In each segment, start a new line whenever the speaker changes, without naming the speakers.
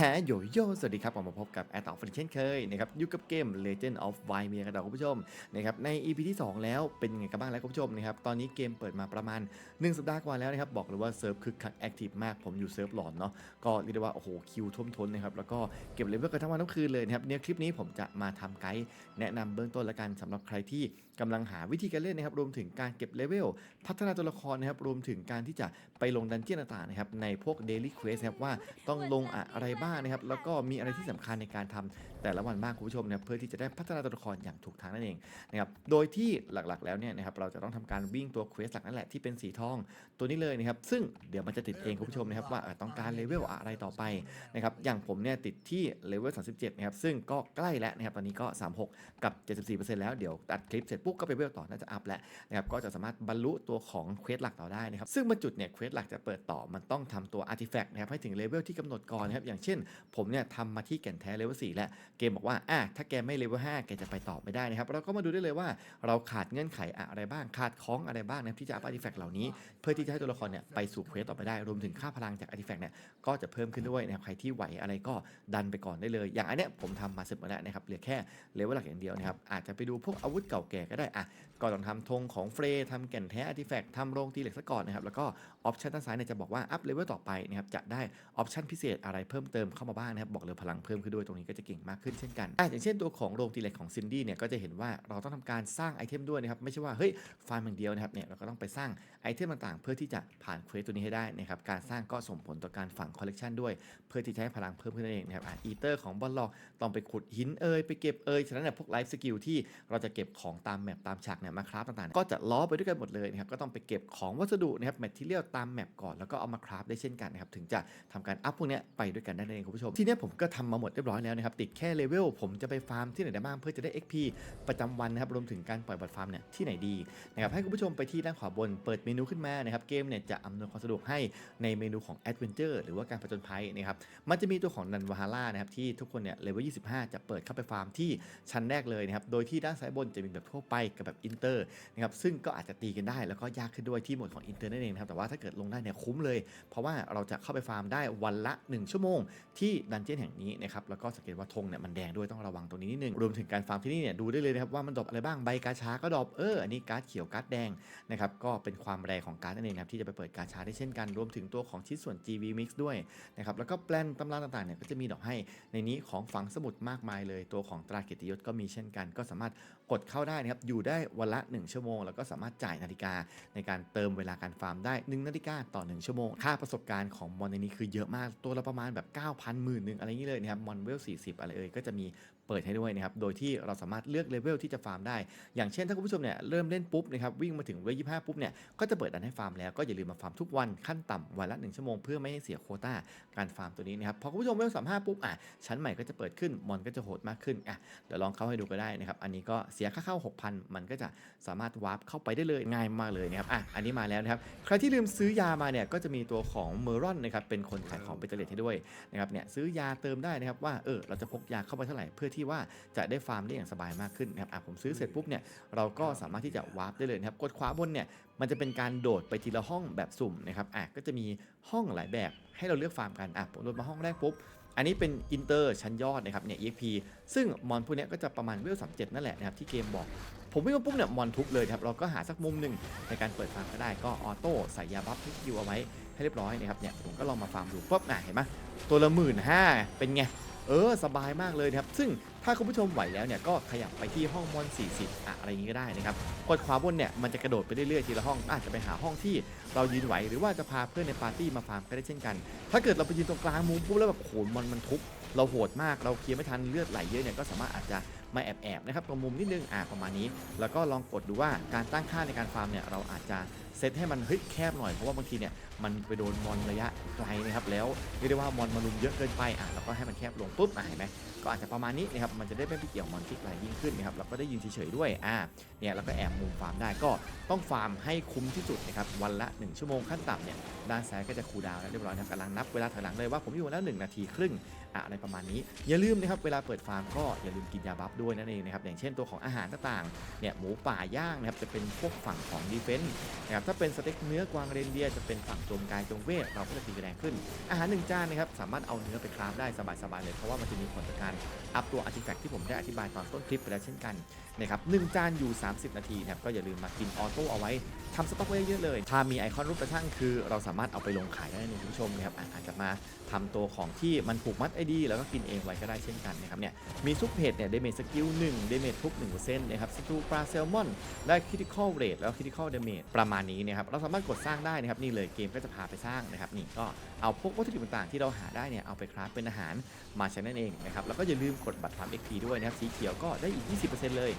ฮโยโย่สวัสดีครับผมมาพบกับแอตต่อฟันเช่นเคยนะครับอยู่กับเกม Legend of w i m e r กันต่อคุณผู้ชมนะครับใน EP ที่ 2 แล้วเป็นยังไงกันบ้างแล้วคุณผู้ชมนะครับตอนนี้เกมเปิดมาประมาณ 1 สัปดาห์กว่าแล้วนะครับบอกเลยว่าเซิร์ฟคึกคักแอคทีฟมากผมอยู่เซิร์ฟหลอนเนาะก็เรียกได้ว่าโอ้โหคิวท่วมท้นนะครับแล้วก็เก็บเลเวลกันทั้งวันทั้งคืนเลยนะครับเนี่ยคลิปนี้ผมจะมาทำไกด์แนะนำเบื้องต้นละกันสำหรับใครที่ กำลังหาวิธีการเล่นนะครับรวมถึงการเก็บเลเวลพัฒนาตัวละครนะครับรวมถึงการที่จะไปลงดันเจี้ยนต่างๆนะครับในพวก Daily Quest นะครับว่าต้องลงอะไรบ้างนะครับแล้วก็มีอะไรที่สำคัญในการทำแต่ละวันบ้างคุณผู้ชมนะครับเพื่อที่จะได้พัฒนาตัวละครอย่างถูกทางนั่นเองนะครับโดยที่หลักๆ แล้วเนี่ยนะครับเราจะต้องทำการวิ่งตัวเควสหลักนั่นแหละที่เป็นสีทองตัวนี้เลยนะครับซึ่งเดี๋ยวมันจะติดเองคุณผู้ชมนะครับว่าต้องการเลเวลอะไรต่อไปนะครับอย่างผมเนี่ยติดที่เลเวล37นะครับซึ่งก็ใกล้แล้วนะครับตอนนี้ก็ 36 กับ 74%แล้วเดี๋ยวตัดคลิปเสร็จปุบก็ไปเลเวลต่อน่าจะอัพแล้วนะครับก็จะสามารถบรรลุตัวของเควสหลักต่อได้นะครับซึ่งบรรจุดเนี่ยเควสหลักจะเปิดต่อมันต้องทำตัวอาร์ติแฟกต์นะครับให้ถึงเลเวลที่กำหนดก่อนนะครับอย่างเช่น ผมเนี่ยทำมาที่แก่นแท้เลเวล4แล้วเกมบอกว่าอะถ้าแกไม่เลเวล5แกจะไปต่อไม่ได้นะครับเราก็มาดูได้เลยว่าเราขาดเงื่อนไขอะไรบ้างขาดของอะไรบ้างนะครับที่จะอัพอาร์ติแฟกต์เหล่านี้ เพื่อที่จะให้ตัวละครเนี่ยไปสู่เควสต่อไปได้รวมถึงค่าพลังจากอาร์ติแฟกต์เนี่ยก็จะเพิ่มขึ้นด้วยนะครับใครที่ไหวอะไรก็ดันไปก่อนได้เลย อย่างอันเนี้ยผมทำมาเสร็จหมดแล้วนะครับเหลือแค่เลเวลหลักอย่างเดียวนะครับอาจจะไปดูพวกอาวุธเก่าแก่ก็ได้อะก็ต้องทำธงของเฟรย์ทำแก่นแท้อาร์ติแฟกต์ทำโรงตีเหล็กซะก่อนนะครับแล้วก็ออปชันด้านซ้ายเนี่ยจะบอกว่าอัพเลเวลต่อไปนะครับจะได้ออปชันพิเศษอะไรเพิ่มเติมเข้ามาบ้างนะครับบอกเลยพลังเพิ่มขึ้นด้วยตรงนี้ก็จะเก่งมากขึ้นเช่นกันอะอย่างเช่นตัวของโรงตีเหล็กของซินดี้เนี่ยก็จะเห็นว่าเราต้องทำการสร้างไอเทมด้วยนะครับไม่ใช่ว่าเฮ้ยฟาร์มอย่างเดียวนะครับเนี่ยเราก็ต้องไปสร้างไอเทมต่างๆ เพื่อที่จะผ่านเควสตัวนี้ให้ได้นะครับการสร้างก็ส่งผลต่อการฝังคอลเลกชันด้วย เพื่อที่จะให้พลังเพิ่มขึ้นนั่นเองนะครับอีเตอร์ของบอลล็อกต้องไปขุดหินเอยไปเก็บเอยฉะนั้นเนี่ยพวกไลฟ์สกิลที่เราจะเก็บของตามแมปตามฉากเนี่ยมาคราฟต่างๆ ก็จะล้อไปด้วยกันหมดเลยนะครับก็ต้องไปเก็บของวัสดุนะครับแมททีเรียลตามแมปก่อนแล้วก็เอามาคราฟได้เช่นกันนะครับถึงจะทำการอัพพวกเนี้ยไปด้วยกันได้เองคุณผู้ชม ทีนี้ผมก็ทำมาหมดเรียบร้อยแล้วนะครับติดแค่เลเวลผมจะไปฟาร์มที่ไหนได้บ้างเพื่อจะได้ XP ประจำวันนะครับรวมถึงการปล่อยบัตรฟาร์มเนี่ยที่ไหนดีนะครับให้คุณผู้ชมไปที่ด้านขวาบนเปิดเมนูขึ้นมานะครับเกมเนี่ยจะอำนวยความสะดวกให้ในเมนูของ Adventure หรือว่าการผจญภัยนะครับมันจะมีตัวของนันวาฮาร่านะครับที่ทุกคนเนี่ยเลเวล25 จะเปิดเข้าไปฟาร์มที่ชั้นแรกเลยนะครับโดยที่ด้านซ้ายบนจะมีแบบทั่วไปกับแบบอินเตอร์นะครับซึ่งก็อาจจะตีกันได้แล้วก็ยากขึ้นด้วยที่หมดของอินเตอร์นั่นเองนะครับแต่ว่าถ้าเกิดลงได้เนี่ยคุ้มเลย เพราะว่าเราจะเข้าไปฟาร์มได้วันละ 1 ชั่วโมง ที่ดันเจี้ยนแห่งนี้นะครับแล้วก็สังเกตว่าธงเนี่ยมันแดงด้วยต้องระวังตรงนี้นิดนึงรวมถึงการฟาร์มที่นี่เนี่ยดูได้เลยนะครับว่ามันดรอปอะไรบ้างใบกาชาก็ดรอปเอออันนี้การ์ดเขียวการ์ดแดงนะครับก็เป็นความแรงของการ์ดนั่นเองนะครับที่จะไปเปิดกาชาได้เช่นกันรวมถึงตัวของชิ้นส่วน GV Mix ด้วยนะครับแล้วก็แปลนตำราต่างๆเนี่ยก็จะมีดอกให้ในนี้ของฝังสมุดมากมายเลย ตัวของตราเกียรติยศก็มีเช่นกัน ก็สามารถ กดเข้าได้นะครับอยู่ได้วันละ 1 ชั่วโมง แล้วก็สามารถจ่ายนาฬิกาในการเติมเวลาการฟาร์มได้ 1 นาฬิกาต่อ 1 ชั่วโมง ค่าประสบการณ์ของมอนในนี้คือเยอะมากตัวละประมาณแบบ 9,000 หมื่นหนึ่งอะไรอย่างนี้เลยนะครับมอนเวล40 อะไรเอ่ยก็จะมี เปิดให้ด้วยนะครับ โดยที่เราสามารถเลือกเลเวลที่จะฟาร์มได้ อย่างเช่นถ้าคุณผู้ชมเนี่ยเริ่มเล่นปุ๊บนะครับวิ่งมาถึงเวล25ปุ๊บเนี่ยก็จะเปิดดันให้ฟาร์มแล้วก็อย่าลืมมาฟาร์มทุกวันขั้นต่ำวันละ1ชั่วโมงเพื่อไม่ให้เสียโควต้าการฟาร์มตัวนี้นะครับพอคุณผู้ชมเวล35ปุ๊บอะชั้นใหม่ก็จะเปิดขึ้นมอนก็จะโหดมากขึ้นอะเดี๋ยวลองเข้าให้ดูก็ได้นะครับอันนี้ก็เสียค่าเข้า6,000 มันก็จะสามารถวาร์ปเข้าไปได้เลยง่ายมากเลยนะครับอะอันนี้มาแล้วนะครับใครที่ลืมซื้อยามาเนี่ยก็จะมีตัวของเมอรอนนะครับเป็นคนขายของเบตเตอร์เลทให้ด้วยนะครับเนี่ยซื้อยาเติมได้นะครับว่าเออเราจะพกยาเข้าไปเท่าไหร่เพื่อที่ว่าจะได้ฟาร์มได้อย่างสบายมากขึ้นนะครับอะผมซื้อเสร็จปุ๊บเนี่ยเราก็สามารถที่จะวาร์ปได้เลยนะครับกดขวาบนเนี่ยมันจะเป็นการโดดไปทีละห้องแบบสุ่มนะครับอะก็จะมีห้องหลายแบบให้เราเลือกฟาร์มกันอะผมโดดมาห้องแรกปุ๊บอันนี้เป็นอินเตอร์ชั้นยอดนะครับเนี่ย EXP ซึ่งมอนพวกเนี้ยก็จะประมาณเวล37นั่นแหละนะครับที่เกมบอก ผมวิ่งมาปุ๊บเนี่ยมอนทุบเลยครับเราก็หาสักมุมหนึ่งในการเปิดฟาร์มก็ได้ก็ออโต้ใส่ยาบัฟที่คิวเอาไว้ให้เรียบร้อยนะครับเนี่ยผมก็ลองมาฟาร์มดูปุ๊บอะเห็นไหมตัวละหมื่นห้าเป็นไงเออสบายมากเลยครับซึ่ง ถ้าคุณผู้ชมไหวแล้วเนี่ยก็ขยับไปที่ห้องมอน 40อะอะไรอย่างนี้ก็ได้นะครับกดขวาบนเนี่ยมันจะกระโดดไปเรื่อยๆทีละห้องอาจจะไปหาห้องที่เรายืนไหว หรือว่าจะพาเพื่อนในปาร์ตี้มาฟาร์มก็ได้เช่นกัน ถ้าเกิดเราไปยืนตรงกลางมุมปุ๊บแล้วแบบโหมอนมันทุบเราโหดมากเราเคลียร์ไม่ทันเลือดไหลเยอะเนี่ยก็สามารถอาจจะมาแอบๆนะครับตรงมุมนิดนึงอ่าประมาณนี้ แล้วก็ลองกดดูว่าการตั้งค่าในการฟาร์มเนี่ยเราอาจจะ เซตให้มันเฮ้ยแคบหน่อยเพราะว่าบางทีเนี่ยมันไปโดนมอนระยะไกลนะครับแล้วเรียกได้ว่ามอนมาลุมเยอะเกินไปอะแล้วก็ให้มันแคบลงปุ๊บอะเห็นไหมก็อาจจะประมาณนี้นะครับมันจะได้ไม่ไปเกี่ยวมอนที่ไกลยิ่งขึ้นนะครับเราก็ได้ยืนเฉยๆด้วยอ่าเนี่ยเราก็แอบมุมฟาร์มได้ก็ต้องฟาร์มให้คุ้มที่สุดนะครับวันละ 1 ชั่วโมงขั้นต่ำเนี่ยด้านซ้ายก็จะคูดาวแล้วเรียบร้อยนะกำลังนับเวลาถอยหลังเลยว่าผมอยู่แล้ว1นาทีครึ่งอะอะไรประมาณนี้ อย่าลืมนะครับเวลาเปิดฟาร์มก็อย่าลืมกินยาบัฟด้วยนั่นเองนะครับอย่างเช่นตัวของอาหารต่างๆเนี่ยหมูป่าย่างนะครับจะเป็นพวกฝั่งของดีเฟนส์นะครับถ้าเป็นสเต็กเนื้อกวางเรนเดียร์จะเป็นฝั่งโจมกายจงเวทเราก็จะตีแรงขึ้น อาหารหนึ่งจานนะครับสามารถเอาเนื้อไปคราฟได้สบายๆเลยเพราะว่ามันจะมีผลต่อการอัพตัวอาร์ติแฟกต์ที่ผมได้อธิบายตอนต้นคลิปไปแล้วเช่นกัน นะครับหนึ่งจานอยู่ 30 นาทีนะครับก็อย่าลืมมากินออโต้เอาไว้ทำสต็อกไว้เยอะเลย ถ้ามีไอคอนรูปกระช่างคือ เราสามารถเอาไปลงขายได้นะคุณผู้ชมนะครับอาจจะมาทำตัวของที่มันผูกมัดไอดี แล้วก็กินเองไว้ก็ได้เช่นกันนะครับเนี่ยมีซุปเห็ดเนี่ยเดเมจสกิล1เดเมจทุก1%นะครับสตูปลาแซลมอนได้ค r ิ t i คอลเรทแล้วค r ิ t i คอลเดเมจประมาณนี้นะครับเราสามารถกดสร้างได้นะครับนี่เลยเกมก็จะพาไปสร้างนะครับนี่ก็เอาพวกวัตถุดิบต่างๆ ที่เราหาได้เนี่ยเอาไปคราฟเป็นอาหารมาใช้นั่นเองนะครับแล้วก็อย่าลืมกดบัตรฟาร์ม XP ด้วยนะครับสีเขียวก็ได้อีก 20%เลย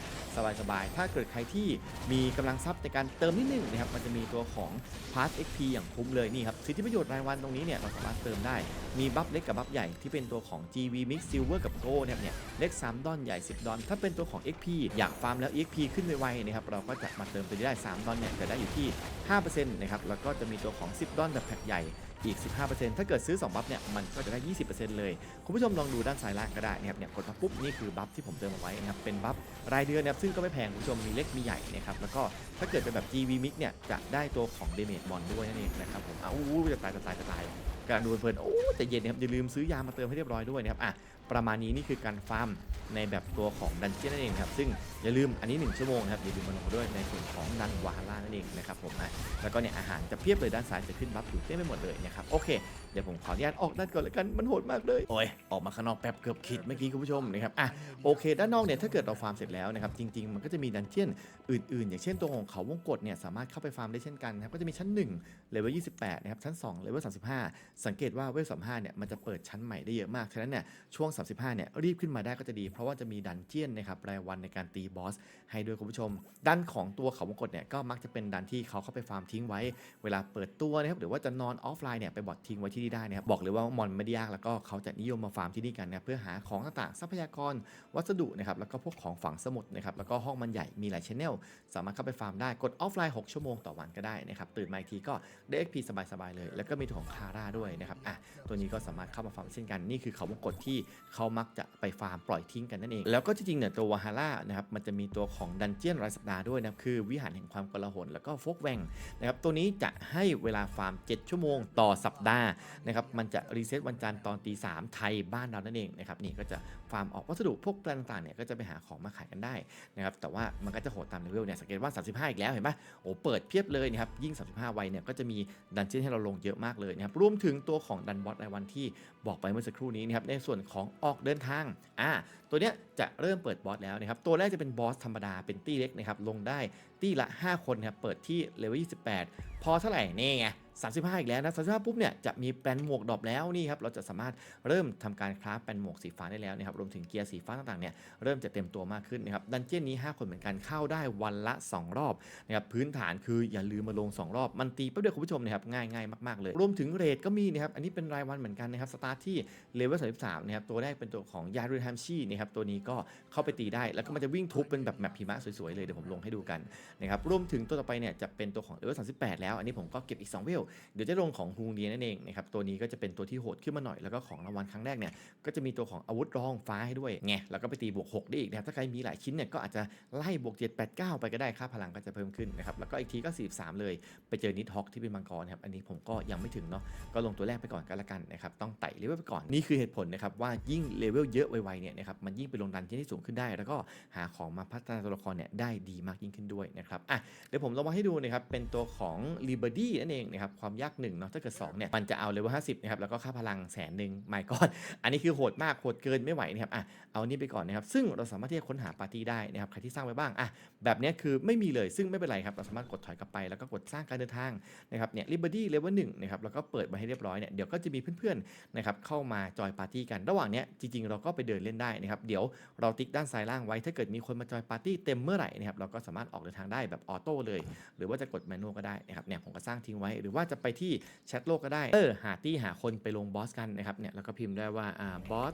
สบายๆ ถ้าเกิดใครที่มีกำลังทรัพย์ในการเติมนิดนึงนะครับมันจะมีตัวของพาร์ XP อย่างคุ้มเลยนี่ครับสิทธิประโยชน์รายวันตรงนี้เนี่ยเราสามารถเติมได้ มีบัฟเล็กกับบัฟใหญ่ที่เป็นตัวของ GV Mix Silver กับ Go เนี่ยเนี่ยเล็ก 3 ดอนใหญ่ 10 ดอน ถ้าเป็นตัวของ XP อยากฟาร์มแล้ว XP ขึ้นไวๆนะครับเราก็จะมาเติมตัวนี้ได้ 3 ดอนเนี่ยจะได้อยู่ที่5%นะครับแล้วก็จะมีตัวของ 10 ดอนแบบแพ็คใหญ่ อีก 15%ถ้าเกิดซื้อ 2 บัฟเนี่ยมันก็จะได้ 20%เลย คุณผู้ชมลองดูด้านซ้ายล่างก็ได้นะครับเนี่ยกดมาปุ๊บนี่คือบัฟที่ผมเติมเอาไว้นะครับเป็นบัฟรายเดือนนะครับซึ่งก็ไม่แพงคุณผู้ชมมีเล็กมีใหญ่นะครับแล้วก็ถ้าเกิดเป็นแบบ GV Mix เนี่ยจะได้ตัวของ Damage Bond ด้วยนั่นเองนะครับผมอ้าวจะตายจะตายจะตายกำลังดูเพลินโอ้แต่เย็นนะครับอย่าลืมซื้อยามาเติมให้เรียบร้อยด้วยนะครับอะ ประมาณนี้นี่คือการฟาร์มในแบบตัวของดันเจี้ยนนั่นเองครับซึ่งอย่าลืมอันนี้ 1 ชั่วโมงนะครับอย่าลืมมาลงด้วยในส่วนของดันวาฮาร่านั่นเองนะครับผมอะแล้วก็เนี่ยอาหารจะเพียบเลยด้านซ้ายจะขึ้นบัฟอยู่เต็มไปหมดเลยนะครับโอเคเดี๋ยวผมขออนุญาตออกด้านก่อนเลยกันมันโหดมากเลยโอ้ยออกมาข้างนอกแป๊บเกือบขิดเมื่อกี้คุณผู้ชมนะครับอะโอเค ด้านนอกเนี่ยถ้าเกิดเราฟาร์มเสร็จแล้วนะครับจริง ๆ มันก็จะมีดันเจี้ยนอื่น ๆ อย่างเช่นตัวของเขาวงกฏเนี่ยสามารถเข้าไปฟาร์มได้เช่นกันนะครับก็จะมีชั้น1เลเวล28นะครับชั้น2เลเวล35 สังเกตว่าเวล35เนี่ยมันจะเปิดชั้นใหม่ได้เยอะมากฉะนั้นเนี่ยช่วง35เนี่ยรีบขึ้นมาได้ก็จะดี เพราะว่าจะมีดันเจียนนะครับรายวันในการตีบอสให้ด้วยคุณผู้ชม ดันของตัวเขาวงกฏเนี่ยก็มักจะเป็นดันที่เขาเข้าไปฟาร์มทิ้งไว้ เวลาเปิดตัวนะครับหรือว่าจะนอนออฟไลน์เนี่ยไปบอททิ้งไว้ที่นี่ได้นะครับบอกเลยว่ามอนไม่ได้ยากแล้วก็เขาจะนิยมมาฟาร์มที่นี่กันนะเพื่อหาของต่างๆทรัพยากรวัสดุนะครับแล้วก็พวกของฝังสมุดนะครับแล้วก็ห้องมันใหญ่มีหลายชแนลสามารถเข้าไปฟาร์มได้กดออฟไลน์ 6 ชั่วโมงต่อวันก็ได้นะครับตื่นมาอีกทีก็ได้ XP สบายๆเลย แล้วก็มีตัวของคาร่าด้วยนะครับอะตัวนี้ก็สามารถเข้ามาฟาร์มเช่นกันนี่คือเขาวงกฏที่เขามักจะไปฟาร์มปล่อยทิ้งกันนั่นเอง แล้วก็จริงๆเนี่ยตัววาฮาร่านะครับมันจะมีตัวของดันเจียนรายสัปดาห์ด้วยนะครับคือวิหารแห่งความกลาหลแล้วก็ฟกแวงนะครับตัวนี้จะให้เวลาฟาร์ม 7 ชั่วโมงต่อสัปดาห์นะครับมันจะรีเซ็ตวันจันทร์ตอนตีสามไทยบ้านเรานั่นเองนะครับนี่ก็จะฟาร์มออกวัสดุพวกแปลงต่างๆเนี่ยก็จะไปหาของมาขายกันได้นะครับแต่ว่ามันก็จะโหดตามเลเวลเนี่ยสังเกตว่า 35 อีกแล้วเห็นปะโอ้เปิดเพียบเลยนะครับยิ่ง 35 ไวเนี่ยก็จะมีดันเจียนให้เราลงเยอะมากเลยนะครับรวมถึงตัวของดันบอสรายวันที่บอกไปเมื่อสักครู่นี้นะครับในส่วนของออกเดินทางอ่าตัวเนี้ยจะเริ่มเปิดบอสแล้วนะครับ ตัวแรกจะเป็นบอสธรรมดาเป็นตี้เล็กนะครับ ลงได้ตี้ละ 5 คนนะครับ เปิดที่เลเวล28 พอเท่าไหร่นี่ไง 35 อีกแล้วนะ35ปุ๊บเนี่ยจะมีแปลนหมวกดรอปแล้วนี่ครับเราจะสามารถเริ่มทำการคราฟแปลนหมวกสีฟ้าได้แล้วนะครับรวมถึงเกียร์สีฟ้าต่างๆเนี่ยเริ่มจะเต็มตัวมากขึ้นนะครับดันเจี้ยนนี้ 5 คนเหมือนกันเข้าได้วันละ 2 รอบนะครับพื้นฐานคืออย่าลืมมาลง 2 รอบ มันตีแป๊บเดียวคุณผู้ชมนะครับง่ายง่ายมากๆเลย รวมถึงเรทก็มีนะครับอันนี้เป็นรายวันเหมือนกันนะครับสตาร์ทที่เลเวล33นะครับตัวแรกเป็นตัวของยารูแฮมชีนะครับตัวนี้ก็เข้าไปตีได้แล้วก็มันจะวิ่งทุบเป็นแบบแมปหิมะสวยๆเลยเดี๋ยวผมลงให้ดูกันนะครับรวมถึงตัวต่อไปเนี่ยจะเป็นตัวของเลเวล38 แล้ว อันนี้ผมก็เก็บอีก 2 เวลเดี๋ยวจะลงของฮูงเดียนั่นเองนะครับตัวนี้ก็จะเป็นตัวที่โหดขึ้นมาหน่อยแล้วก็ของรางวัลครั้งแรกเนี่ยก็จะมีตัวของอาวุธรองฟ้าให้ด้วยไงแล้วก็ไปตีบวก6ได้อีกนะครับถ้าใครมีหลายชิ้นเนี่ยก็อาจจะไล่บวก 7 8 9 ไปก็ได้ค่าพลังก็จะเพิ่มขึ้นนะครับแล้วก็อีกทีก็ 43 เลย ไปเจอนิทฮอกที่เป็นมังกรครับอันนี้ผมก็ยังไม่ถึงเนาะก็ลงตัวแรกไปก่อนกันละกันนะครับต้องไต่เลเวลไปก่อนนี่คือเหตุผลนะครับว่ายิ่งเลเวลเยอะไวๆเนี่ยนะครับมันยิ่งไปลงดันที่ที่สูงขึ้นได้ แล้วก็หาของมาพัฒนาตัวละครเนี่ยได้ดีมากยิ่งขึ้นด้วยนะครับอะเดี๋ยวผมลองมาให้ดูนะครับเป็นตัวของ l i b e r t y นั่นเองนะครับนะครับความยากหนึ่งเนาะถ้าเกิด2เนี่ยมันจะเอาเลเวล50นะครับแล้วก็ค่าพลังแสนหนึ่งไม่ก่อนอันนี้คือโหดมากโหดเกินไม่ไหวนะครับอะเอานี่ไปก่อนนะครับซึ่งเราสามารถที่จะค้นหาปาร์ตี้ได้นะครับใครที่สร้างไว้บ้างอะแบบนี้คือไม่มีเลยซึ่งไม่เป็นไรครับเราสามารถกดถอยกลับไปแล้วก็กดสร้างการเดินทางนะครับเนี่ย l i b e r t y เลเวลหนึ่งนะครับแล้วก็เปิดไว้ให้เรียบร้อยเนี่ยเดี๋ยวก็จะมีเพื่อนๆนะครับเข้ามาจอยปาร์ตี้กันระหว่างเนี้ยจริงๆ เราก็ไปเดินเล่นได้นะครับเดี๋ยวเราติ๊กด้านซ้ายล่างไว้ถ้าเกิดมีคนมาจอยปาร์ตี้เต็มเมื่อไหร่นะครับเราก็สามารถออกเดินทางได้แบบออโต้เลย หรือว่าจะกดแมนนวลก็ได้นะครับเนี่ยผมก็สร้างทิ้งไว้หรือว่าจะไปที่แชทโลกก็ได้เออหาตี้หาคนไปลงบอสกันนะครับเนี่ยแล้วก็พิมพ์ได้ว่าอ่าบอส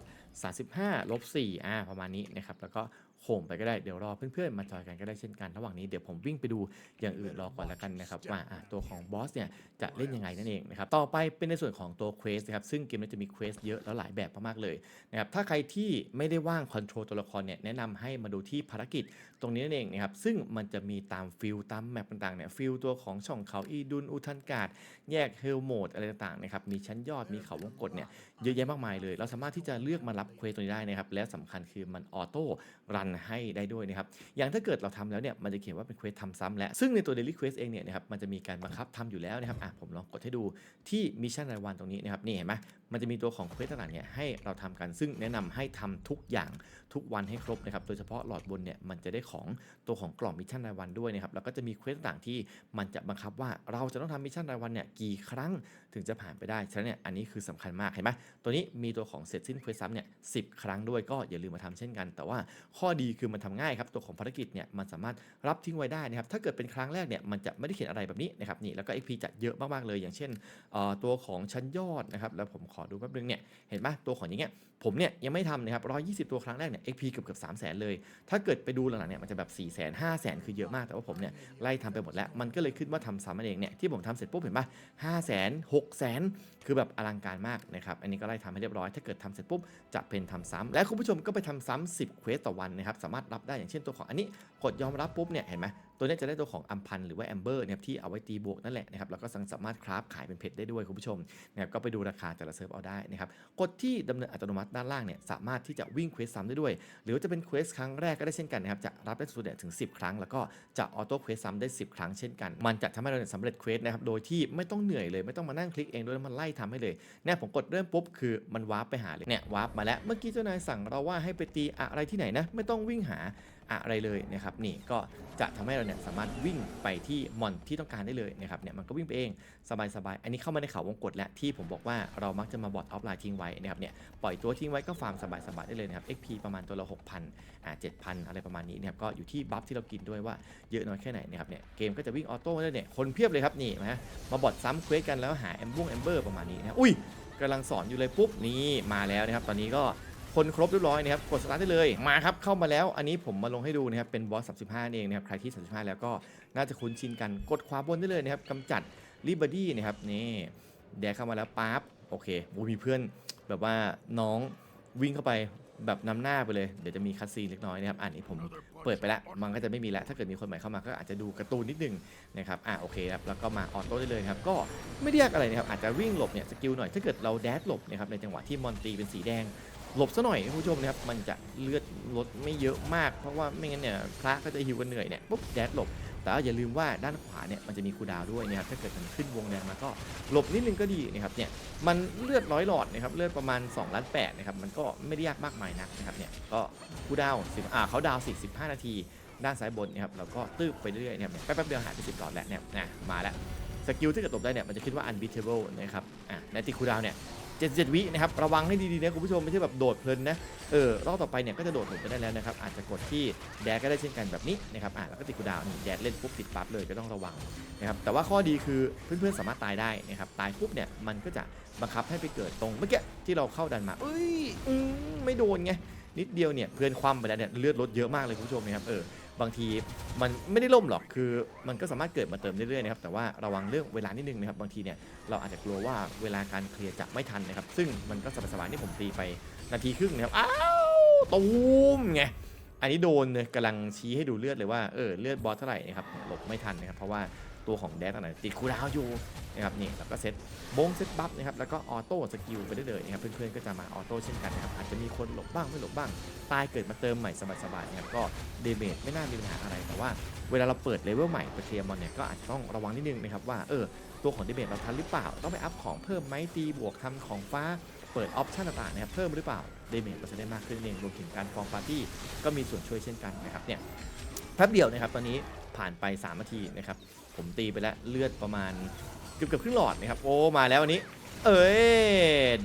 35ลบ4อ่าประมาณนี้นะครับแล้วก็โหมไปก็ได้เดี๋ยวรอเพื่อนๆมาจอยกันก็ได้เช่นกันระหว่างนี้เดี๋ยวผมวิ่งไปดูอย่างอื่นรอก่อนแล้วกันนะครับว่าอะตัวของบอสเนี่ยจะเล่นยังไงนั่นเองนะครับต่อไปเป็นในส่วนของตัวเควสนะครับซึ่งเกมนี้จะมีเควสเยอะแล้วหลายแบบมากๆเลยนะครับถ้าใครที่ไม่ได้ว่างคอนโทรลตัวละครเนี่ยแนะนำให้มาดูที่ภารกิจตรงนี้นั่นเองนะครับซึ่งมันจะมีตามฟิลตามแมปต่างๆเนี่ยฟิลตัวของช่องเขาอีดุนอุทันกาดแยกเฮลโหมดอะไรต่างๆนะครับมีชั้นยอดมีเขาวงกตเนี่ยเยอะแยะมากมายเลย เราสามารถที่จะเลือกมารับเควสตัวนี้ได้นะครับและสำคัญคือมันออโต้รันให้ได้ด้วยนะครับอย่างถ้าเกิดเราทำแล้วเนี่ยมันจะเขียนว่าเป็นเควสทำซ้ำและซึ่งในตัว Daily Quest เองเนี่ยนะครับมันจะมีการบังคับทำอยู่แล้วนะครับอะผมลองกดให้ดูที่มิชชั่นรายวันตรงนี้นะครับนี่เห็นไหมมันจะมีตัวของเควสต่างๆเนี่ยให้เราทำกันซึ่งแนะนำให้ทำทุกอย่างทุกวันให้ครบนะครับโดยเฉพาะหลอดบนเนี่ยมันจะได้ของตัวของกล่องมิชชั่นรายวันด้วยนะครับแล้วก็จะมีเควสต่างๆที่มันจะบังคับว่าเราจะต้องทำมิชชั่นรายวันเนี่ยกี่ครั้งถึงจะผ่านไปได้ฉะนั้นเนี่ยอันนี้คือสำคัญมากเห็นไหมตัวนี้มีตัวของเสร็จสิ้นเควสซ้ำเนี่ยสิครั้งด้วยก็อย่าลืมมาทำเช่นกัน แต่ว่าข้อดีคือมันทำง่ายครับตัวของภารกิจเนี่ยมันสามารถรับทิ้งไว้ได้นะครับถ้าเกิดเป็นครั้งแรกเนี่ยมันจะไม่ได้เขียนอะไรแบบนี้นะครับนี่แล้วก็ XP จะเยอะมากๆเลย อย่างเช่นตัวของชั้นยอดนะครับแล้วผมขอดูแป๊บนึงเนี่ยเห็นไหมตัวของอย่างเงี้ยผมเนี่ยยังไม่ทำนะครับ 120 ตัวครั้งแรกเนี่ย XP เกือบเกือบ3 0 0 0 0 เลย ถ้าเกิดไปดูหลังๆเนี่ยมันจะแบบ 4 0 0 0 0 0 5 0 0 0 0 คือเยอะมาก แต่ว่าผมเนี่ยไล่ทำไปหมดแล้ว มันก็เลยขึ้นว่าทำซ้ำนั่นเองเนี่ยที่ผมทำเสร็จปุ๊บเห็นป่ะ5 0 0 0 0 0 6 0 0 0 0 คือแบบอลังการมากนะครับ อันนี้ก็ไล่ทำให้เรียบร้อย ถ้าเกิดทำเสร็จปุ๊บจะเป็นทำซ้ำและคุณผู้ชมก็ไปทำซ้ำ10เควสต่อวันนะครับ สามารถรับได้อย่างเช่นตัวของอันนี้กดยอมรับปุ๊บเนี่ยเห็นไหม ตัวนี้จะได้ตัวของอัมพันหรือว่าแอมเบอร์นะครับที่เอาไว้ตีบวกนั่นแหละนะครับแล้วก็สามารถคราฟขายเป็นเพชรได้ด้วยคุณผู้ชมนะครับก็ไปดูราคาแต่ละเซิร์ฟเอาได้นะครับกดที่ดำเนินอัตโนมัติด้านล่างเนี่ยสามารถที่จะวิ่งเควสซ้ำได้ด้วย หรือว่าจะเป็นเควสครั้งแรกก็ได้เช่นกันนะครับจะรับได้สูงสุดเนี่ยถึง 10 ครั้ง แล้วก็จะออโต้เควสซ้ำได้ 10 ครั้งเช่นกัน มันจะทำให้เราสำเร็จเควสนะครับโดยที่ไม่ต้องเหนื่อยเลยไม่ต้องมานั่งคลิกเองด้วยแล้วมันไล่ทำให้เลยเนี่ยผมกดเริ่มปุ๊บคือมันวาร์ปไปหาเลยเนี่ยวาร์ปมาแล้วเมื่อกี้เจ้านายสั่งเราว่าให้ไปตีอะไรที่ไหนนะไม่ต้องวิ่งหา อะไรเลยนะครับนี่ก็จะทำให้เราเนี่ยสามารถวิ่งไปที่มอนที่ต้องการได้เลยนะครับเนี่ยมันก็วิ่งไปเองสบายๆอันนี้เข้ามาในเขาวงกตและที่ผมบอกว่าเรามักจะมาบอทออฟไลน์ทิ้งไว้นะครับเนี่ยปล่อยตัวทิ้งไว้ก็ฟาร์มสบายๆได้เลยนะครับ XP ประมาณตัวละ6,000อ่า7,000 อะไรประมาณนี้นะครับก็อยู่ที่บัฟที่เรากินด้วยว่าเยอะน้อยแค่ไหนนะครับเนี่ยเกมก็จะวิ่งออโต้ได้เนี่ยคนเพียบเลยครับนี่นะมาบอทซ้ำเควสกันแล้วหาแอมบุ้งแอมเบอร์ประมาณนี้นะอุ้ยกำลังสอนอยู่เลยปุ๊บนี่มาแล้วนะครับตอนนี้ก็ คนครบเรียบร้อยนะครับกดสตาร์ทได้เลยมาครับเข้ามาแล้วอันนี้ผมมาลงให้ดูนะครับเป็นบอส35เองนะครับใครที่ 35 แล้วก็น่าจะคุ้นชินกันกดขวาบนได้เลยนะครับกำจัดริบดี้นะครับนี่แดกเข้ามาแล้วปั๊บโอเคมีเพื่อนแบบว่าน้องวิ่งเข้าไปแบบนำหน้าไปเลย เดี๋ยวจะมีคัดซีนเล็กน้อยนะครับ อันนี้ผมเปิดไปแล้ว มันก็จะไม่มีแล้ว ถ้าเกิดมีคนใหม่เข้ามาก็อาจจะดูการ์ตูนนิดนึงนะครับ อะโอเคครับ แล้วก็มาออโต้ได้เลยครับ ก็ไม่ได้ยากอะไรนะครับ อาจจะวิ่งหลบเนี่ยสกิลหน่อย ถ้าเกิดเราแดดหลบนะครับในจังหวะที่มอนตีเป็นสีแดง หลบซะหน่อยคุณผู้ชมนะครับมันจะเลือดลดไม่เยอะมากเพราะว่าไม่งั้นเนี่ยพระก็จะหิวกันเหนื่อยเนี่ยปุ๊บแดดหลบ แต่อย่าลืมว่าด้านขวาเนี่ยมันจะมีคูดาวด้วยนะครับถ้าเกิดมันขึ้นวงแดงมาก็หลบนิดนึงก็ดีนะครับเนี่ยมันเลือดร้อยหลอดนะครับเลือดประมาณ2ล้านแปดนะครับมันก็ไม่ได้ยากมากมายนักนะครับเนี่ยก็คูดาวสิบอ่าเขาดาวน์สิบห้านาที ด้านซ้ายบนนะครับแล้วก็ตืบไปเรื่อยๆนะครับแป๊บๆเดียวหายไปสิบหลอดแล้วเนี่ยนะมาแล้วสกิลที่กิดตบได้เนี่ยมันจะขึ้นว่า unbeatable นะครับอะในติคูดาวเนี่ย 77 วินะครับระวังให้ดีๆนะคุณผู้ชมไม่ใช่แบบโดดเพลินนะเออรอบต่อไปเนี่ยก็จะโดดหลบไปได้แล้วนะครับอาจจะกดที่แดกก็ได้เช่นกันแบบนี้นะครับอะแล้วก็ติคูดาวน์นี่แดดเล่นปุ๊บติดปั๊บเลยก็ต้องระวังนะครับแต่ว่าข้อดีคือเพื่อนๆสามารถตายได้นะครับตายปุ๊บเนี่ยมันก็จะบังคับให้ไปเกิดตรงเมื่อกี้ที่เราเข้าดันมาเอ้ยอืมไม่โดนไงนิดเดียวเนี่ยเพื่อนคว่ำไปแล้วเนี่ยเลือดลดเยอะมากเลยคุณผู้ชมนะครับเออ บางทีมันไม่ได้ล่มหรอกคือมันก็สามารถเกิดมาเติมเรื่อยๆนะครับแต่ว่าระวังเรื่องเวลานิดนึงนะครับบางทีเนี่ยเราอาจจะกลัวว่าเวลาการเคลียร์จะไม่ทันนะครับ ซึ่งมันก็สบายๆที่ผมตีไปนาทีครึ่งนะครับอ้าวตูมไงอันนี้โดนเลยกำลังชี้ให้ดูเลือดเลยว่าเออเลือดบอสเท่าไหร่นะครับหลบไม่ทันนะครับเพราะว่า ตัวของแดนต่างๆติดคูลดาวอยู่นะครับนี่แล้วก็เซตบงเซตบัฟนะครับแล้วก็ออโต้สกิลไปได้เลยนะครับเพื่อนๆก็จะมาออโต้เช่นกันนะครับอาจจะมีคนหลบบ้างไม่หลบบ้างตายเกิดมาเติมใหม่สบายๆนะครับก็เดเมจไม่น่ามีปัญหาอะไรแต่ว่าเวลาเราเปิดเลเวลใหม่ไปเคลียร์มอนเนี่ยก็อาจจะต้องระวังนิดนึงนะครับว่าเออตัวของเดเมจเราทันหรือเปล่า ต้องไปอัพของเพิ่มไหมตีบวกทำของฟ้าเปิดออปชั่นต่างๆนะครับเพิ่มหรือเปล่าเดเมจเราจะได้มากขึ้นเองรวมถึงการฟองปาร์ตี้ก็มีส่วนช่วยเช่นกันนะครับเนี่ยแป๊บเดียวนะครับตอนนี้ผ่านไป 3 นาทีนะครับ ผมตีไปแล้วเลือดประมาณเกือบเกือบครึ่งหลอดนะครับ โอ้ มาแล้วอันนี้ เอ้ย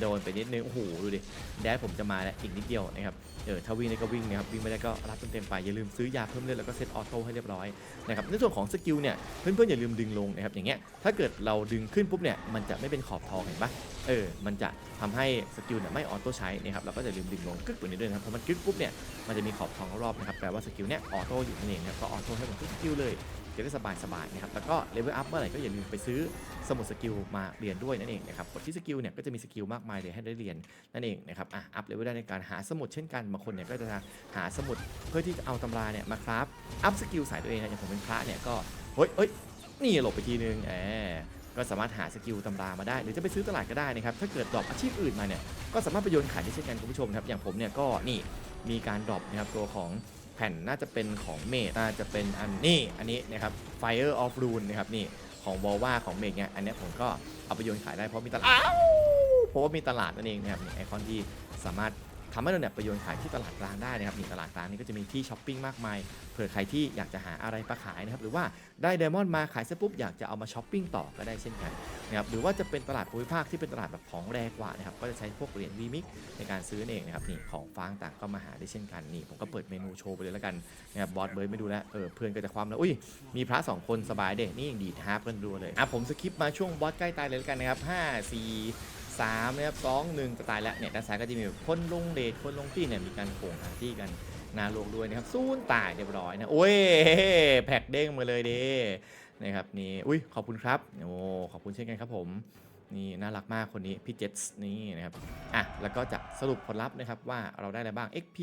โดนไปนิดนึง โอ้โห ดูดิ แดดผมจะมาแล้วอีกนิดเดียวนะครับ เออ ถ้าวิ่งได้ก็วิ่งนะครับ วิ่งไม่ได้ก็รับเต็มๆไป อย่าลืมซื้อยาเพิ่มเลือดแล้วก็เซตออโต้ให้เรียบร้อยนะครับ ในส่วนของสกิลเนี่ย เพื่อนๆอย่าลืมดึงลงนะครับ อย่างเงี้ย ถ้าเกิดเราดึงขึ้นปุ๊บเนี่ย มันจะไม่เป็นขอบทองเห็นปะเออ มันจะทำให้สกิลเนี่ยไม่ออโต้ใช้นะครับเราก็จะลืมดึงลงกึกตัวนี้ด้วยนะครับพอมันกึกปุ๊บเนี่ยมันจะมีขอบทองรอบนะครับแปลว่าสกิลเนี่ยออโต้อยู่นั่นเองนะครับก็ออโต้ให้หมดทุกสกิลเลย จะได้สบายๆนะครับ แล้วก็เลเวลอัพเมื่อไหร่ก็อย่าลืมไปซื้อสมุดสกิลมาเรียนด้วยนั่นเองนะครับกดที่สกิลเนี่ยก็จะมีสกิลมากมายเลยให้ได้เรียนนั่นเองนะครับ อะ อัพเลเวลได้ในการหาสมุดเช่นกัน บางคนเนี่ยก็จะหาสมุดเพื่อที่จะเอาตำราเนี่ยมาคราฟ อัพสกิลสายตัวเองนะอย่างผมเป็นพระเนี่ยก็เฮ้ยเฮ้ย นี่หลบไปทีนึงแหมก็สามารถหาสกิลตำรามาได้ หรือจะไปซื้อตลาดก็ได้นะครับ ถ้าเกิดดรอปอาชีพอื่นมาเนี่ย ก็สามารถไปโยนขายได้เช่นกันคุณผู้ชมครับ อย่างผมเนี่ยก็นี่มีการดรอปนะครับตัวของ ผ่นน่าจะเป็นของเมดน่าจะเป็นอันนี่อันนี้นะครับ Fire of Rune นะครับนี่ของวอลว่าของเมกเนี่ยอันนี้ผมก็เอาไปโยนขายได้เพราะมีตลาดเพราะว่ามีตลาดนั่นเองนะครับไอคอนที่สามารถ ทำให้เราเนี่ยไปโยนขายที่ตลาดกลางได้นะครับนี่ตลาดกลางนี่ก็จะมีที่ช้อปปิ้งมากมายเผื่อใครที่อยากจะหาอะไรมาขายนะครับหรือว่าได้ไดมอนด์มาขายเสร็จปุ๊บอยากจะเอามาช้อปปิ้งต่อก็ได้เช่นกันนะครับหรือว่าจะเป็นตลาดภูมิภาคที่เป็นตลาดแบบของแรงกว่านะครับก็จะใช้พวกเหรียญวีมิกในการซื้อเองนะครับนี่ของฟางต่างก็มาหาได้เช่นกันนี่ผมก็เปิดเมนูโชว์ไปเลยแล้วกันนะครับบอสเบิร์ดไม่ดูแลเออเพื่อนก็จะความแล้วอุ้ยมีพระสองคนสบายเด้นี่ยังดีดฮาร์ปกันดูเลยอะผมสคิปมาช่วงบอสใกล้ตายเลยแล้วกันนะครับห้า สามนะครับสองหนึ่งจะตายแล้วเนี่ยด้านซ้ายก็จะมีแบบคนลงเดทคนลงที่เนี่ยมีการโขงหาที่กันนาโลกด้วยนะครับซูนตายเรียบร้อยนะโอ้ยแพ็กเด้งมาเลยเด้นะครับนี่อุ้ยขอบคุณครับโอ้ขอบคุณเช่นกันครับผมนี่น่ารักมากคนนี้พี่เจษนี่นะครับอะแล้วก็จะสรุปผลลัพธ์นะครับว่าเราได้อะไรบ้าง XP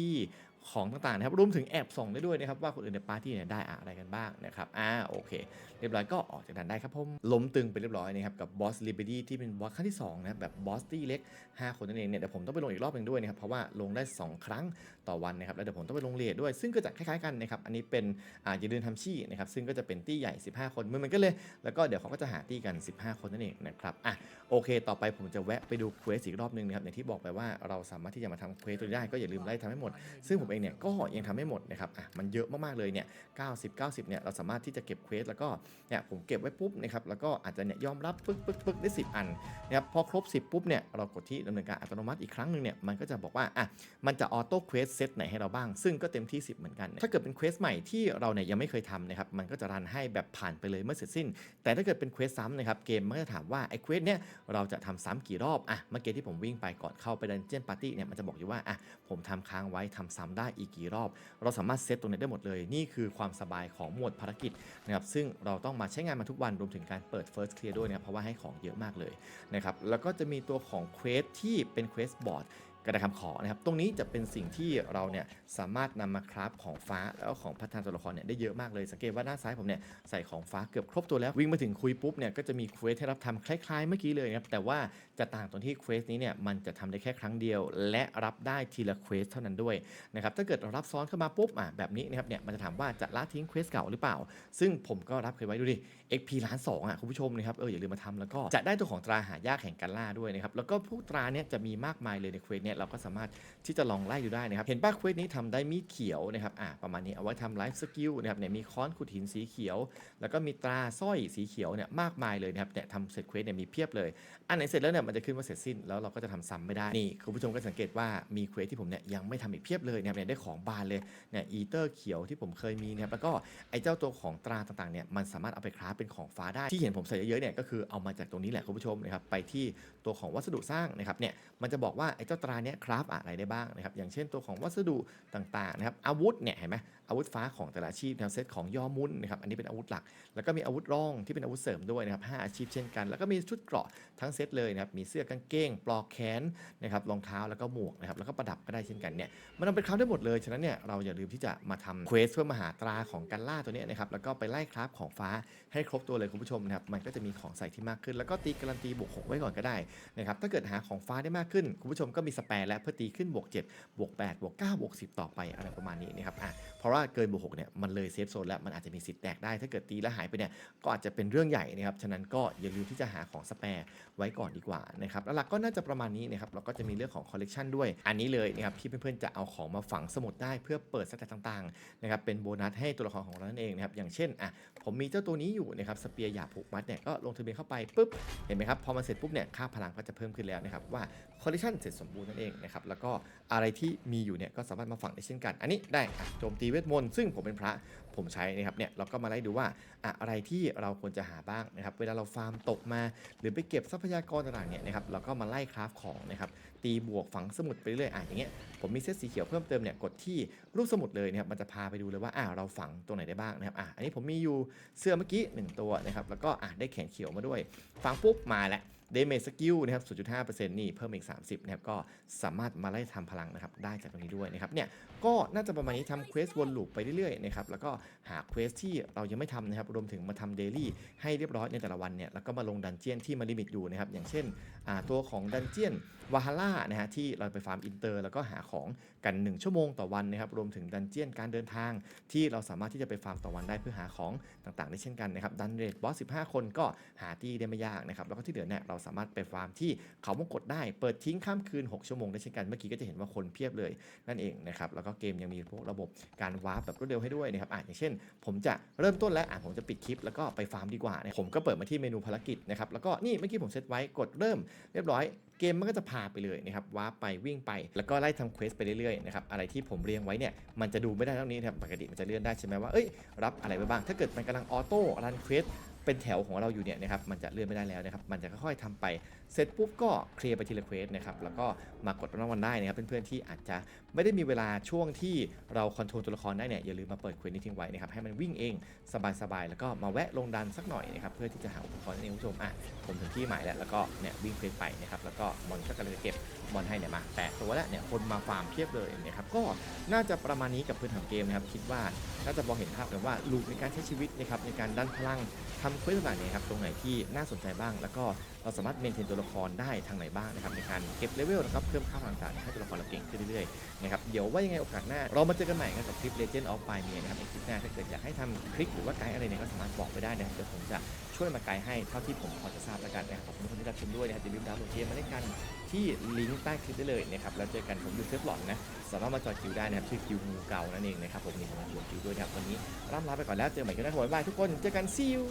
ของต่างๆนะครับรวมถึงแอบส่องได้ด้วยนะครับว่าคนอื่นในปาร์ตี้เนี่ยได้อะไรกันบ้างนะครับอ่าโอเค เรียบร้อยก็ออกจากดันได้ครับผมล้มตึงไปเรียบร้อยนะครับกับบอสลิเบดี้ที่เป็นบอสขั้นที่2นะครับแบบบอสตี้เล็ก 5 คนนั่นเองเนี่ยเดี๋ยวผมต้องไปลงอีกรอบหนึ่งด้วยนะครับเพราะว่าลงได้ 2 ครั้งต่อวันนะครับแล้วเดี๋ยวผมต้องไปลงเลทด้วย ซึ่งก็จะคล้ายๆกันนะครับอันนี้เป็นอ่าอย่าลืมทำชี่นะครับซึ่งก็จะเป็นตี้ใหญ่ 15 คนเหมือนกันเลย แล้วก็เดี๋ยวเขาก็จะหาตี้กัน 15 คนนั่นเองนะครับอะโอเค ต่อไปผมจะแวะไปดูเควสอีกรอบหนึงนะครับอย่างที่บอกไปว่าเราสามารถที่จะมาทำเควสตัวได้ก็อย่าลืมไล่ทำให้หมด ซึ่งผมเองเนี่ยก็ยังทำไม่หมดนะครับอะมันเยอะมากๆเลยเนี่ย90 90เนี่ยเราสามารถที่จะเก็บเควสแล้วก็เนี่ยผมเก็บไว้ปุ๊บนะครับแล้วก็อาจจะเนี่ยยอมรับปึ๊กปึ๊กปึ๊กได้ 10 อันนะครับพอครบ 10 ปุ๊บเนี่ยเรากดที่ดำเนินการอัตโนมัติอีกครั้งหนึ่งเนี่ยมันก็จะบอกว่าอะมันจะออโต้เควสเซตไหนให้เราบ้าง ซึ่งก็เต็มที่ 10 เหมือนกัน ถ้าเกิดเป็นเควสใหม่ที่เราเนี่ยยังไม่เคยทำนะครับมันก็จะรันให้แบบผ่านไปเลยเมื่อเสร็จสิ้น แต่ถ้าเกิดเป็นเควสซ้ำนะครับเกมมันก็จะถามว่าไอ้เควสเนี่ยเราจะทำซ้ำกี่รอบอะเมื่อกี้ที่ผมวิ่งไปก่อนเข้าไปดันเจียนปาร์ตี้เนี่ยมันจะบอกอยู่ว่าอะผมทำค้างไว้ทำซ้ำได้อีกกี่รอบ เราสามารถเซตตรงนี้ได้หมดเลย นี่คือความสบายของหมวดภารกิจนะครับซึ่งเราต้องมาใช้งานมันทุกวันรวมถึงการเปิด First Clear ด้วยนะเพราะว่าให้ของเยอะมากเลยนะครับแล้วก็จะมีตัวของเควสที่เป็นเควสบอร์ด กระดาษคำขอนะครับ ตรงนี้จะเป็นสิ่งที่เราเนี่ยสามารถนำมาคราฟของฟ้าแล้วของพัฒนาตัวละครเนี่ยได้เยอะมากเลย สังเกตว่าด้านซ้ายผมเนี่ยใส่ของฟ้าเกือบครบตัวแล้ว วิ่งมาถึงคุยปุ๊บเนี่ยก็จะมีเควสให้รับทำคล้ายๆเมื่อกี้เลยนะครับ แต่ว่าจะต่างตรงที่เควสนี้เนี่ยมันจะทำได้แค่ครั้งเดียว และรับได้ทีละเควสเท่านั้นด้วยนะครับ ถ้าเกิดเรารับซ้อนเข้ามาปุ๊บอะแบบนี้นะครับเนี่ยมันจะถามว่าจะละทิ้งเควสเก่าหรือเปล่า ซึ่งผมก็รับเคยไว้ดูดิ XP ล้านสองอะคุณผู้ชมนะครับเอออย่าลืมมาทำแล้วก็จะได้ตัวของตราหายากแห่งการล่าด้วยนะครับแล้วก็พวกตราเนี่ยจะมีมากมายเลยในเควสเนี่ยเราก็สามารถที่จะลองไล่ดูได้นะครับ เห็นป้าเควสนี้ทำได้มีดเขียวนะครับอะประมาณนี้เอาไว้ทำไลฟ์สกิลนะครับเนี่ยมีค้อนขุดหินสีเขียว แล้วก็มีตราสร้อยสีเขียวเนี่ยมากมายเลยนะครับเนี่ยทำเสร็จเควสเนี่ยมีเพียบเลย อันไหนเสร็จแล้วเนี่ยมันจะขึ้นว่าเสร็จสิ้นแล้วเราก็จะทำซ้ำไม่ได้นี่คุณผู้ชมก็สังเกตว่ามีเควสที่ผมเนี่ยยังไม่ทำอีกเพียบเลยนะครับเนี่ยได้ของบานเลยเนี่ยอีเตอร์เขียวที่ผมเคยมีนะครับแล้วก็ไอ้เจ้าตัวของตราต่างๆเนี่ยมันสามารถเอาไปคราฟเป็นของฟ้าได้ที่เห็นผมใส่เยอะๆเนี่ยก็คือเอามาจากตรงนี้แหละคุณผู้ชมนะครับไปที่ตัวของวัสดุสร้างนะครับเนี่ยมันจะบอกว่าไอ้เจ้าตราเนี่ยคราฟอะไรได้บ้างนะครับอย่างเช่นตัวของวัสดุต่างๆนะครับอาวุธเนี่ยเห็นไหมอาวุธฟ้าของแต่ละอาชีพแนวเซตของยอมุนนะครับอันนี้เป็นอาวุธหลัก แล้วก็มีอาวุธร่องที่เป็นอาวุธเสริมด้วยนะครับห้าอาชีพเช่นกัน แล้วก็มีชุดเกราะทั้งเซตเลยนะครับมีเสื้อกางเกงปลอกแขนนะครับรองเท้าแล้วก็หมวกนะครับแล้วก็ประดับก็ได้เช่นกันเนี่ยมันเอาไปคราฟได้หมดเลยฉะนั้นเนี่ยเราอย่าลืมที่จะมาทำเควสเพื่อมาหาตราของกันล่าตัวนี้นะครับแล้วก็ไปไล่คราฟของฟ้าให้ครบตัวเลยคุณผู้ชมนะครับมันก็จะมีของใส่ที่มากขึ้น แล้วก็ตีการันตีบวกหกไว้ก่อนก็ได้นะครับถ้าเกิดหาของฟ้าได้มากขึ้น คุณผู้ชมก็มีสแปลและเพื่อตีขึ้นบวก7บวก8บวก9บวก10 ต่อไปอะไรประมาณนี้นะครับอะเพราะว่าเกินบวก6เนี่ยมันเลยเซฟโซนแล้วมันอาจจะมีสิทธิ์แตกได้ถ้าเกิดตีแล้วหายไปเนี่ยก็อาจจะเป็นเรื่องใหญ่นะครับฉะนั้นก็อย่าลืมที่จะหาของสแปร์ไว้ก่อนดีกว่านะครับแล้วหลักก็น่าจะประมาณนี้นะครับเราก็จะมีเรื่องของคอลเลกชันด้วย อันนี้เลยนะครับที่เพื่อนๆจะเอาของมาฝังสมุดได้เพื่อเปิดสแตทต่างๆนะครับเป็นโบนัสให้ตัวละครของเรานั่นเองนะครับอย่างเช่นอะผมมีเจ้าตัวนี้อยู่นะครับสเปียร์หยาบผูกมัดเนี่ยก็ลงทะเบียนเข้าไปปุ๊บเห็นไหมครับพอมันเสร็จปุ๊บเนี่ยค่าพลังก็จะเพิ่มขึ้นแล้วนะครับว่าคอลเลกชันเสร็จสมบูรณ์นั่นเองนะครับแล้วก็อะไรที่มีอยู่เนี่ยก็สามารถมาฝังได้เช่นกัน อันนี้ได้โจมตีเวทมนต์ซึ่งผมเป็นพระผมใช้นะครับเนี่ยเราก็มาไล่ดูว่าอะไรที่เราควรจะหาบ้างนะครับเวลาเราฟาร์มตกมา หรือไปเก็บทรัพยากรต่างๆเนี่ยนะครับเราก็มาไล่คราฟของนะครับตีบวกฝังสมุดไปเรื่อยอะอย่างเงี้ยผมมีเซตสีเขียวเพิ่มเติมเนี่ยกดที่รูปสมุดเลยนะครับมันจะพาไปดูเลยว่าอะเราฝังตรงไหนได้บ้างนะครับอะอันนี้ผมมีอยู่เสื้อเมื่อกี้1ตัวนะครับแล้วก็อะได้แขนเขียวมาด้วยฝังปุ๊บมาแล้ว เดเมจสกิลนะครับ 0.5%นี่เพิ่มอีก 30 นะครับ ก็สามารถมาไล่ทำพลังนะครับ ได้จากตรงนี้ด้วยนะครับ เนี่ยก็น่าจะประมาณนี้ทำเควสวนลูปไปเรื่อยๆนะครับแล้วก็หาเควสที่เรายังไม่ทำนะครับรวมถึงมาทำเดลี่ให้เรียบร้อยในแต่ละวันเนี่ยแล้วก็มาลงดันเจียนที่มาลิมิตอยู่นะครับอย่างเช่นตัวของดันเจียนวาฮาร่านะฮะที่เราไปฟาร์มอินเตอร์ แล้วก็หาของกัน 1 ชั่วโมงต่อวันนะครับรวมถึงดันเจียนการเดินทาง ที่เราสามารถที่จะไปฟาร์มต่อวันได้เพื่อหาของต่างๆ ได้เช่นกันนะครับดันเรทบอส15 คนก็หาที่ได้ไม่ยากนะครับแล้วก็ที่เหลือเนี่ยเราสามารถไปฟาร์มที่เขาวงกดได้เปิดทิ้งข้ามคืน 6 ชั่วโมงได้เช่นกันเมื่อกี้ก็จะเห็นว่าคนเพียบเลยนั่นเองนะครับแล้วกเกมยังมีพวกระบบการวาร์ปแบบรวดเร็วให้ด้วยนะครับอะอย่างเช่น ผมจะเริ่มต้นแล้วอะผมจะปิดคลิปแล้วก็ไปฟาร์มดีกว่าเนี่ยผมก็เปิดมาที่เมนูภารกิจนะครับแล้วก็นี่เมื่อกี้ผมเซตไว้กดเริ่มเรียบร้อยเกมมันก็จะพาไปเลยนะครับว้าร์ปไปวิ่งไป แล้วก็ไล่ทำเควสไปเรื่อยๆนะครับอะไรที่ผมเรียงไว้เนี่ยมันจะดูไม่ได้เท่านี้นะครับปกติมันจะเลื่อนได้ใช่ไหมว่าเอ้ยรับอะไรไปบ้าง ถ้าเกิดมันกำลังออโต้รันเควสเป็นแถวของเราอยู่เนี่ยนะครับมันจะเลื่อนไม่ได้แล้วนะครับมันจะค่อยๆทำไป เสร็จปุ๊บก็เคลียร์ไปทีละเควสนะครับแล้วก็มากดรางวัลได้นะครับเพื่อนๆที่อาจจะไม่ได้มีเวลาช่วงที่เราคอนโทรลตัวละครได้เนี่ยอย่าลืมมาเปิดเควสนี้ทิ้งไว้นะครับให้มันวิ่งเองสบายๆแล้วก็มาแวะลงดันสักหน่อยนะครับเพื่อที่จะหาอุปกรณ์นั่นเองคุณผู้ชมอะผมถึงที่หมายแล้วแล้วก็เนี่ยวิ่งเควสไปนะครับแล้วก็มอนก็กำลังจะเก็บบอลให้เนี่ยมาแปะตัวแล้วเนี่ยคนมาฟาร์มเพียบเลยนะครับก็น่าจะประมาณนี้กับพื้นฐานเกมนะครับคิดว่าน่าจะมองเห็นภาพกันว่าลูกในการใช้ชีวิตนะครับในการดันพลังทำเควสต่างๆเนี่ยครับตรงไหนที่น่าสนใจบ้างแล้วก็เราสามารถเมนเทนตัวละครได้ทางไหนบ้างนะครับในการเก็บเลเวลนะครับเพิ่มค่าพลังต่างๆให้ตัวละครเราเก่งขึ้นเรื่อยๆนะครับเดี๋ยวว่ายังไงโอกาสหน้า เรามาเจอกันใหม่กันกับคลิป Legend of f i r e นะครับในคลิปหน้าถ้าเกิดอยากให้ทำคลิปหรือว่าไกด์อะไรเนี่ยก็สามารถบอกไปได้นะครับเดี๋ยวผมจะช่วยมาไกด์ให้เท่าที่ผมพอจะทราบแล้วกันนะครับขอบคุณทุกคนที่รับชมด้วยนะครับอย่าลืมดาวน์โหลดเกมมาเล่นกันที่ลิงก์ใต้คลิปได้เลยนะครับแล้วเจอกันผมอยู่เซฟหลอนนะสามารถมาจอยคิวได้นะครับชื่อคิวงูเก่านั่นเองนะครับผมมีผมมาจอยคิวด้วยนะครับวันนี้ร่ำลาไปก่อนแล้วเจอใหม่กันนะผมบ๊ายบายทุกคนเจอกันซิว